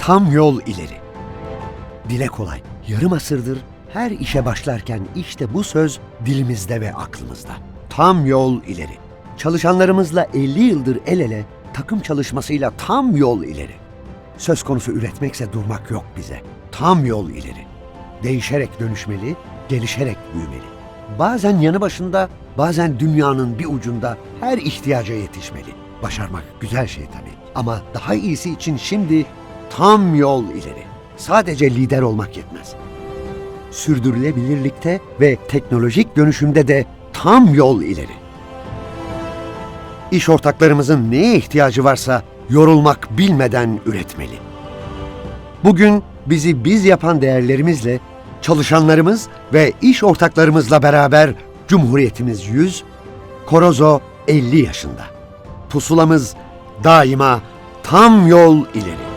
Tam yol ileri. Dile kolay. Yarım asırdır her işe başlarken işte bu söz dilimizde ve aklımızda. Tam yol ileri. Çalışanlarımızla 50 yıldır el ele, takım çalışmasıyla tam yol ileri. Söz konusu üretmekse durmak yok bize. Tam yol ileri. Değişerek dönüşmeli, gelişerek büyümeli. Bazen yanı başında, bazen dünyanın bir ucunda her ihtiyaca yetişmeli. Başarmak güzel şey tabii. Ama daha iyisi için şimdi tam yol ileri. Sadece lider olmak yetmez. Sürdürülebilirlikte ve teknolojik dönüşümde de tam yol ileri. İş ortaklarımızın neye ihtiyacı varsa yorulmak bilmeden üretmeli. Bugün bizi biz yapan değerlerimizle çalışanlarımız ve iş ortaklarımızla beraber Cumhuriyetimiz 100, Korozo 50 yaşında. Pusulamız daima tam yol ileri.